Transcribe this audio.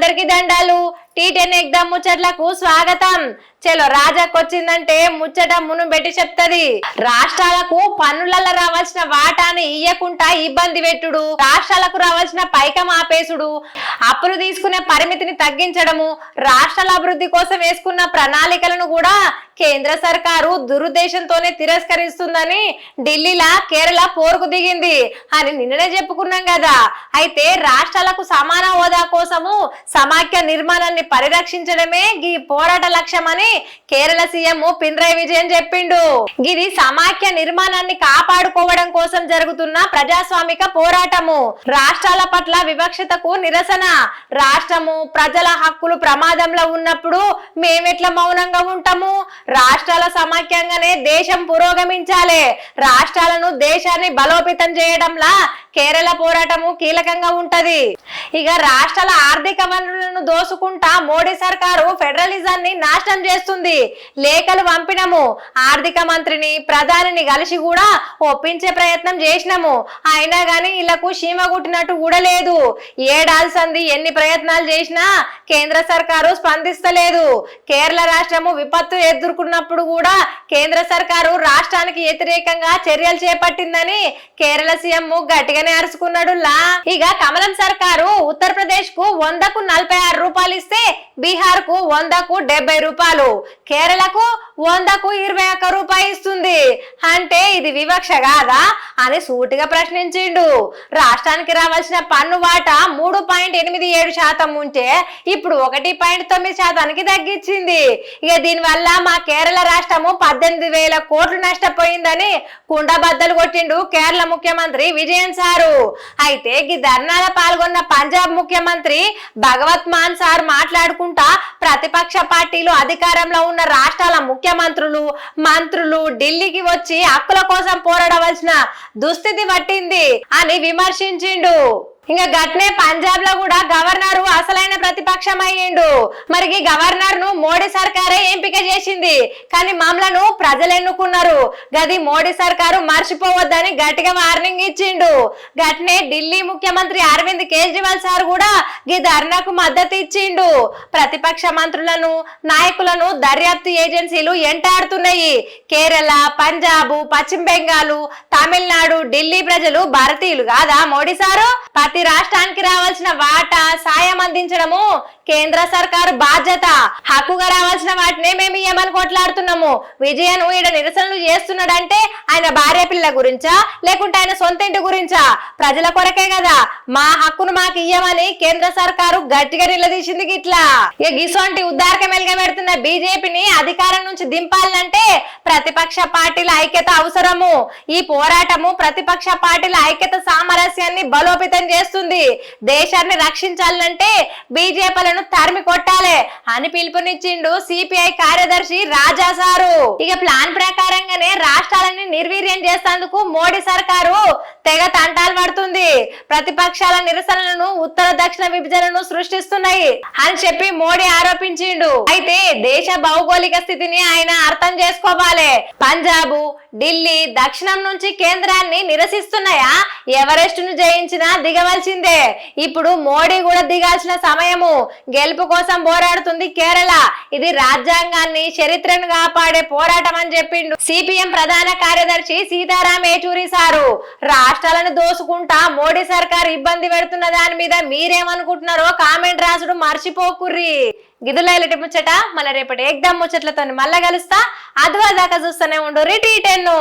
అందరికి దండాలు. Tea ten ఎగ్దాం ముచ్చట్లకు స్వాగతం. చలో రాజాకొచ్చిందంటే ముచ్చట మును పెట్టి చెప్తది. రాష్ట్రాలకు పన్నులలో రావాల్సిన వాటాని ఇయ్యకుండా ఇబ్బంది పెట్టుడు. రాష్ట్రాలకు రావాల్సిన పైకం ఆపేసుడు. అప్పులు తీసుకునే పరిమితిని తగ్గించడము రాష్ట్రాల అభివృద్ధి కోసం వేసుకున్న ప్రణాళికలను కూడా కేంద్ర సర్కారు దురుద్దేశంతోనే తిరస్కరిస్తుందని ఢిల్లీలా కేరళ పోరుకు దిగింది అని నిన్ననే చెప్పుకున్నాం కదా. అయితే రాష్ట్రాలకు సమాన హోదా కోసము సమాఖ్య నిర్మాణాన్ని పరిరక్షించడమే గీ పోరాట లక్ష్యమని కేరళ సీఎం పినరాయి విజయన్ చెప్పిండు. ఇది సమాఖ్య నిర్మాణాన్ని కాపాడుకోవడం కోసం జరుగుతున్న ప్రజాస్వామిక పోరాటము. రాష్ట్రాల పట్ల వివక్షతకు నిరసన. రాష్ట్రము ప్రజల హక్కులు ప్రమాదంలో ఉన్నప్పుడు మేమెట్లా మౌనంగా ఉంటాము? రాష్ట్రాల సమాఖ్యంగానే దేశం పురోగమించాలి. రాష్ట్రాలను దేశాన్ని బలోపేతం చేయడంలా కేరళ పోరాటము కీలకంగా ఉంటది. ఇక రాష్ట్రాల ఆర్థిక వనరులను దోసుకుంటా మోడీ సర్కారు ఫెడరలిజాన్ని నాశనం చేస్తుంది. లేఖలు పంపినము. ఆర్థిక మంత్రిని ప్రధానిని కలిసి కూడా ఒప్పించే ప్రయత్నం చేసినాము. అయినా కానీ ఇళ్ళకు సీమ కుట్టినట్టు కూడా లేదు. ఏడాల్సింది ఎన్ని ప్రయత్నాలు చేసినా కేంద్ర సర్కారు స్పందిస్తలేదు. కేరళ రాష్ట్రము విపత్తు ఎదుర్కొన్నప్పుడు కూడా కేంద్ర సర్కారు రాష్ట్రానికి వ్యతిరేకంగా చర్యలు చేపట్టిందని కేరళ సీఎం గట్టిగానే అరుచుకున్నాడు లా ఇక కమలం సర్కారు ఉత్తరప్రదేశ్కు వందకు నలభై ఆరు రూపాయలు ఇస్తే బీహార్కు వందకు డెబ్బై రూపాయలు కేరళకు వందకు ఇరవై ఒక్క రూపాయి ఇస్తుంది. అంటే ఇది వివక్ష కాదా? అని సూటిగా ప్రశ్నించిండు. రాష్ట్రానికి రావాల్సిన పన్ను వాటా మూడు పాయింట్ ఎనిమిది ఏడు శాతం ఉంటే ఇప్పుడు ఒకటి పాయింట్ తొమ్మిది శాతానికి తగ్గించింది. ఇక దీనివల్ల మా కేరళ రాష్ట్రము పద్దెనిమిది వేల కోట్లు నష్టపోయిందని కుండబద్దలు కొట్టిండు కేరళ ముఖ్యమంత్రి విజయన్ సారు. అయితే ఈ ధర్నాల పాల్గొన్న పంజాబ్ ముఖ్యమంత్రి భగవత్ మాన్ సార్ మాట్లాడుకుంటా ప్రతిపక్ష పార్టీలు అధికారంలో ఉన్న రాష్ట్రాల ముఖ్యమంత్రులు మంత్రులు ఢిల్లీకి వచ్చి హక్కుల కోసం పోరాడవలసిన దుస్థితి పట్టింది అని విమర్శించిండు. ఇంకా గట్నే పంజాబ్లో కూడా గవర్నర్ అసలైన ప్రతిపక్షం అయ్యిండు మరి ఈ గవర్నర్ను మోడీ సర్కారే ఎంపిక చేసింది. కానీ మమ్మలను ప్రజలు ఎన్నుకున్నారు. గది మోడీ సర్కారు మర్చిపోవద్దని గట్టిగా వార్నింగ్ ఇచ్చిండు. గట్నే ఢిల్లీ ముఖ్యమంత్రి అరవింద్ కేజ్రీవాల్ సార్ కూడా ఈ ధర్నాకు మద్దతు ఇచ్చిండు. ప్రతిపక్ష మంత్రులను నాయకులను దర్యాప్తు ఏజెన్సీలు ఎంటాడుతున్నాయి. కేరళ పంజాబ్ పశ్చిమ బెంగాల్ తమిళనాడు ఢిల్లీ ప్రజలు భారతీయులు కాదా మోడీ సారు? ప్రతి రాష్ట్రానికి రావాల్సిన వాటా సాయం అందించడము కేంద్ర సర్కారు బాధ్యత. హక్కుగా రావాల్సిన వాటినే మేము ఇయ్యమని కొట్లాడుతున్నాము. విజయను ఈడ నిరసనలు చేస్తున్నాడంటే ఆయన భార్య పిల్ల గురించా? లేకుంటే ఆయన సొంత ఇంటి గురించా? ప్రజల కొరకే కదా. మా హక్కును మాకు ఇయ్యమని కేంద్ర సర్కారు గట్టిగా నిలదీసింది ఇట్లా ఇక గిసొంటి ఉద్దారక పెడుతున్న బీజేపీని అధికారం నుంచి దింపాలంటే ప్రతిపక్ష పార్టీల ఐక్యత అవసరము. ఈ పోరాటము ప్రతిపక్ష పార్టీల ఐక్యత సామరస్యాన్ని బలోపేతం చేస్తుంది. దేశాన్ని రక్షించాలంటే బీజేపీలను తరిమి కొట్టాలి అని పిలుపునిచ్చిండు సిపిఐ కార్యదర్శి రాజా సారు. ఇక ప్లాన్ ప్రకారంగానే రాష్ట్రాలని నిర్వీర్యం చేసేందుకు మోడీ సర్కారు తెగ తంటాలు పడుతుంది. ప్రతిపక్షాల నిరసనలను ఉత్తర దక్షిణ విభజనను సృష్టిస్తున్నాయి అని చెప్పి మోడీ ఆరోపించిండు. అయితే దేశ భౌగోళిక స్థితిని ఆయన అర్థం చేసుకోవాలి. పంజాబ్ ఢిల్లీ దక్షిణం నుంచి కేంద్రాన్ని నిరసిస్తున్నాయా? ఎవరెస్ట్ను జయించినా దిగవలసిందే. ఇప్పుడు మోడీ కూడా దిగాల్సిన సమయము. గెలుపు కోసం పోరాడుతుంది కేరళ. ఇది రాజ్యాంగాన్ని చరిత్రను కాపాడే పోరాటం అని చెప్పిండు. సిపిఎం ప్రధాన కార్యదర్శి సీతారాం ఏచూరి సారు. రాష్ట్రాలను దోసుకుంటా మోడీ సర్కార్ ఇబ్బంది పెడుతున్న దాని మీద మీరేమనుకుంటున్నారో కామెంట్ రాసుడు మర్చిపోకుర్రి గిదులైలటి ముచ్చట మళ్ళీ రేపటి ఎగ్దాం ముచ్చట్లతో మళ్ళా కలుస్తా. అదువా దాకా చూస్తూనే ఉండు రిటీ టెన్ను